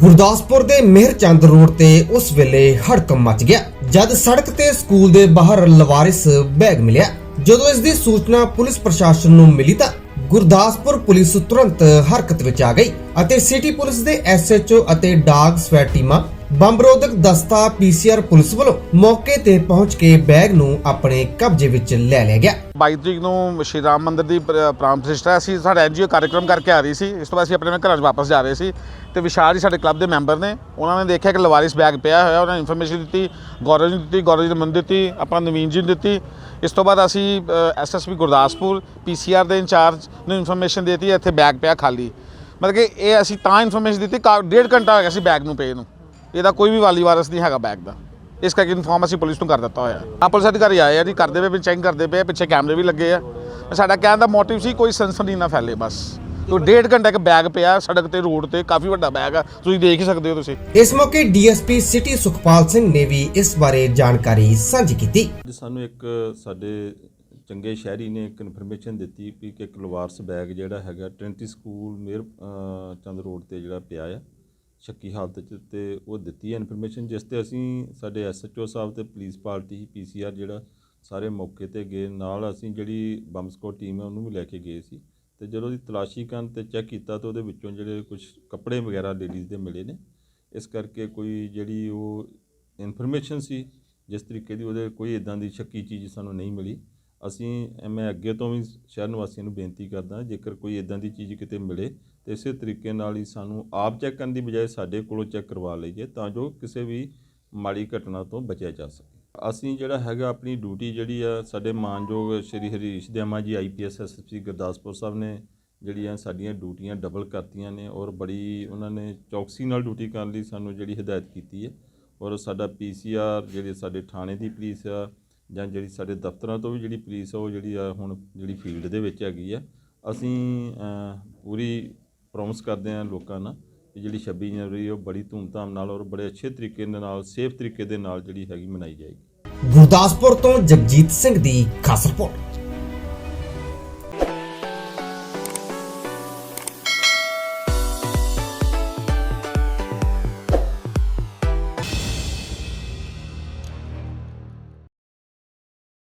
ਗੁਰਦਾਸਪੁਰ ਦੇ ਮਿਹਰਚੰਦ ਰੋਡ ਤੇ ਉਸ ਵੇਲੇ ਹੜਕੰਪ ਮਚ ਗਿਆ। ਜਦ ਸੜਕ ਤੇ ਸਕੂਲ ਦੇ ਬਾਹਰ ਲਵਾਰਿਸ ਬੈਗ ਮਿਲਿਆ। ਜਦੋਂ ਇਸ ਦੀ ਸੂਚਨਾ ਪੁਲਿਸ ਪ੍ਰਸ਼ਾਸਨ ਨੂੰ ਮਿਲੀ ਤਾਂ ਗੁਰਦਾਸਪੁਰ ਪੁਲਿਸ ਤੁਰੰਤ ਹਰਕਤ ਵਿੱਚ ਆ ਗਈ। ਅਤੇ ਸਿਟੀ ਪੁਲਿਸ ਦੇ ਐਸਐਚਓ ਅਤੇ ਡਾਗ ਸਵੈਟ ਟੀਮਾਂ ਬੰਬ ਰੋਧਕ ਦਸਤਾ ਪੀਸੀਆਰ ਪੁਲਿਸ ਵੱਲੋਂ ਮੌਕੇ ਤੇ ਪਹੁੰਚ ਕੇ ਬੈਗ ਨੂੰ ਆਪਣੇ ਕਬਜ਼ੇ ਵਿੱਚ ਲੈ ਲਿਆ ਗਿਆ। 22 ਤਰੀਕ ਨੂੰ ਸ਼੍ਰੀ ਰਾਮ ਮੰਦਿਰ ਦੀ ਪ੍ਰ- ਪ੍ਰਾਣ ਪ੍ਰਤਿਸ਼ਠਾ ਸੀ ਸਾਡਾ ਐਨਜੀਓ ਕਾਰਜਕ੍ਰਮ ਕਰਕੇ ਆ ਰਹੀ ਸੀ। ਇਸ ਤੋਂ ਬਾਅਦ ਅਸੀਂ ਆਪਣੇ ਘਰਾਂ 'ਚ ਵਾਪਸ ਜਾ ਰਹੇ ਸੀ ਤੇ ਵਿਸ਼ਾਲ ਜੀ ਸਾਡੇ ਕਲੱਬ ਦੇ ਮੈਂਬਰ ਨੇ, ਉਹਨਾਂ ਨੇ ਦੇਖਿਆ ਕਿ ਲਵਾਰਿਸ ਬੈਗ ਪਿਆ ਹੋਇਆ, ਉਹਨਾਂ ਨੇ ਇਨਫੋਰਮੇਸ਼ਨ ਦਿੱਤੀ, ਗੌਰਵ ਜੀ ਨੂੰ ਦਿੱਤੀ, ਗੌਰਵ ਜੀ ਨੂੰ ਮੈਨੂੰ ਦਿੱਤੀ, ਆਪਾਂ ਨਵੀਨ ਜੀ ਨੂੰ ਦਿੱਤੀ। ਇਸ ਤੋਂ ਬਾਅਦ ਅਸੀਂ ਐਸਐਸਪੀ ਗੁਰਦਾਸਪੁਰ ਪੀਸੀਆਰ ਦੇ ਇੰਚਾਰਜ ਨੂੰ ਇਨਫੋਰਮੇਸ਼ਨ ਦਿੱਤੀ, ਇੱਥੇ ਬੈਗ ਪਿਆ ਖਾਲੀ। ਮਤਲਬ ਕਿ ਇਹ ਅਸੀਂ ਤਾਂ ਇਨਫੋਰਮੇਸ਼ਨ ਦਿੱਤੀ ਕਾ- ਡੇਢ ਘੰਟਾ ਹੋ ਗਿਆ ਸੀ ਬੈਗ ਨੂੰ ਪਏ ਨੂੰ। ਇਹਦਾ ਕੋਈ ਵੀ ਵਾਲੀ ਵਾਰਸ ਨਹੀਂ ਹੈਗਾ ਬੈਗ ਦਾ। ਇਸ ਕਰਕੇ ਇਨਫੋਰਮ ਅਸੀਂ ਪੁਲਿਸ ਨੂੰ ਕਰ ਦਿੱਤਾ ਹੋਇਆ। ਆ ਪੁਲਿਸ ਅਧਿਕਾਰੀ ਆਏ ਆ ਜੀ ਕਰਦੇ ਪਏ ਚੈੱਕ ਕਰਦੇ ਪਏ ਪਿੱਛੇ ਕੈਮਰੇ ਵੀ ਲੱਗੇ ਆ। ਸਾਡਾ ਕਹਿਣ ਦਾ ਮੋਟਿਵ ਸੀ ਕੋਈ ਸਨਸਨੀ ਨਾ ਫੈਲੇ ਬਸ। ਤੋ ਡੇਢ ਘੰਟੇ ਇੱਕ ਬੈਗ ਪਿਆ ਸੜਕ ਤੇ ਰੋਡ ਤੇ ਕਾਫੀ ਵੱਡਾ ਬੈਗ ਆ। ਤੁਸੀਂ ਦੇਖ ਹੀ ਸਕਦੇ ਹੋ ਤੁਸੀਂ। ਇਸ ਮੌਕੇ ਡੀਐਸਪੀ ਸਿਟੀ ਸੁਖਪਾਲ ਸਿੰਘ ਨੇ ਵੀ ਇਸ ਬਾਰੇ ਜਾਣਕਾਰੀ ਸਾਂਝੀ ਕੀਤੀ। ਅੱਜ ਸਾਨੂੰ ਇੱਕ ਸਾਡੇ ਚੰਗੇ ਸ਼ਹਿਰੀ ਨੇ ਇੱਕ ਇਨਫੋਰਮੇਸ਼ਨ ਦਿੱਤੀ ਵੀ ਕਿ ਇੱਕ ਲਵਾਰਸ ਬੈਗ ਜਿਹੜਾ ਹੈਗਾ ਟ੍ਰਿੰਟੀ ਸਕੂਲ ਮੇਰ ਚੰਦ ਰੋਡ ਤੇ ਜਿਹੜਾ ਪਿਆ ਆ, ਸ਼ੱਕੀ ਹਾਲਤ 'ਚ ਤੇ ਉਹ ਦਿੱਤੀ ਹੈ ਇਨਫੋਰਮੇਸ਼ਨ ਜਿਸ ਤੇ ਅਸੀਂ ਸਾਡੇ ਐਸਐਚਓ ਸਾਹਿਬ ਤੇ ਪੁਲਿਸ ਪਾਰਟੀ ਪੀਸੀਆਰ ਜਿਹੜਾ ਸਾਰੇ ਮੌਕੇ ਤੇ ਗਏ, ਨਾਲ ਅਸੀਂ ਜਿਹੜੀ ਬੰਬ ਸਕੋਡ ਟੀਮ ਹੈ ਉਹਨੂੰ ਵੀ ਲੈ ਕੇ ਗਏ ਸੀ। ਤੇ ਜਦੋਂ ਦੀ ਤਲਾਸ਼ੀ ਕਰਨ ਤੇ ਚੈੱਕ ਕੀਤਾ ਤਾਂ ਉਹਦੇ ਵਿੱਚੋਂ ਜਿਹੜੇ ਕੁਝ ਕੱਪੜੇ ਵਗੈਰਾ ਲੇਡੀਜ਼ ਦੇ ਮਿਲੇ ਨੇ। ਇਸ ਕਰਕੇ ਕੋਈ ਜਿਹੜੀ ਉਹ ਇਨਫੋਰਮੇਸ਼ਨ ਸੀ, ਜਿਸ ਤਰੀਕੇ ਦੀ ਉਹਦੇ ਕੋਈ ਇਦਾਂ ਦੀ ਸ਼ੱਕੀ ਚੀਜ਼ ਸਾਨੂੰ ਨਹੀਂ ਮਿਲੀ। ਅਸੀਂ ਮੈਂ ਅੱਗੇ ਤੋਂ ਵੀ ਸ਼ਹਿਰ ਨਿਵਾਸੀਆਂ ਨੂੰ ਬੇਨਤੀ ਕਰਦਾ, ਜੇਕਰ ਕੋਈ ਇਦਾਂ ਦੀ ਚੀਜ਼ ਕਿਤੇ ਮਿਲੇ, ਤੇ ਇਸੇ ਤਰੀਕੇ ਨਾਲ ਹੀ ਸਾਨੂੰ ਆਪ ਚੈੱਕ ਕਰਨ ਦੀ ਬਜਾਏ ਸਾਡੇ ਕੋਲੋਂ ਚੈੱਕ ਕਰਵਾ ਲਈਏ, ਤਾਂ ਜੋ ਕਿਸੇ ਵੀ ਮਾੜੀ ਘਟਨਾ ਤੋਂ ਬਚਿਆ ਜਾ ਸਕੇ। ਅਸੀਂ ਜਿਹੜਾ ਹੈਗਾ ਆਪਣੀ ਡਿਊਟੀ ਜਿਹੜੀ ਆ, ਸਾਡੇ ਮਾਨਯੋਗ ਸ਼੍ਰੀ ਹਰੀਸ਼ ਦਿਆਮਾ ਜੀ ਆਈਪੀਐਸ ਐਸਐਸਪੀ ਗੁਰਦਾਸਪੁਰ ਸਾਹਿਬ ਨੇ ਜਿਹੜੀਆਂ ਸਾਡੀਆਂ ਡਿਊਟੀਆਂ ਡਬਲ ਕਰਤੀਆਂ ਨੇ ਔਰ ਬੜੀ ਉਹਨਾਂ ਨੇ ਚੌਕਸੀ ਨਾਲ ਡਿਊਟੀ ਕਰਨ ਲਈ ਸਾਨੂੰ ਜਿਹੜੀ ਹਦਾਇਤ ਕੀਤੀ ਹੈ ਔਰ ਸਾਡਾ ਪੀਸੀਆਰ ਜਿਹੜੇ ਸਾਡੇ ਥਾਣੇ ਦੀ ਪੁਲਿਸ ਆ ਜਾਂ ਜਿਹੜੀ ਸਾਡੇ ਦਫ਼ਤਰਾਂ ਤੋਂ ਵੀ ਜਿਹੜੀ ਪੁਲਿਸ ਆ, ਉਹ ਜਿਹੜੀ ਆ ਹੁਣ ਜਿਹੜੀ ਫੀਲਡ ਦੇ ਵਿੱਚ ਹੈਗੀ ਆ, ਅਸੀਂ ਪੂਰੀ ਪ੍ਰੋਮਿਸ ਕਰਦੇ ਹਾਂ ਲੋਕਾਂ ਨਾਲ ਕਿ ਜਿਹੜੀ 26 ਜਨਵਰੀ ਉਹ ਬੜੀ ਧੂਮਧਾਮ ਨਾਲ ਔਰ ਬੜੇ ਅੱਛੇ ਤਰੀਕੇ ਦੇ ਨਾਲ ਸੇਫ ਤਰੀਕੇ ਦੇ ਨਾਲ ਜਿਹੜੀ ਹੈਗੀ ਮਨਾਈ ਜਾਏਗੀ। ਗੁਰਦਾਸਪੁਰ ਤੋਂ ਜਗਜੀਤ ਸਿੰਘ ਦੀ ਖਾਸ ਰਿਪੋਰਟ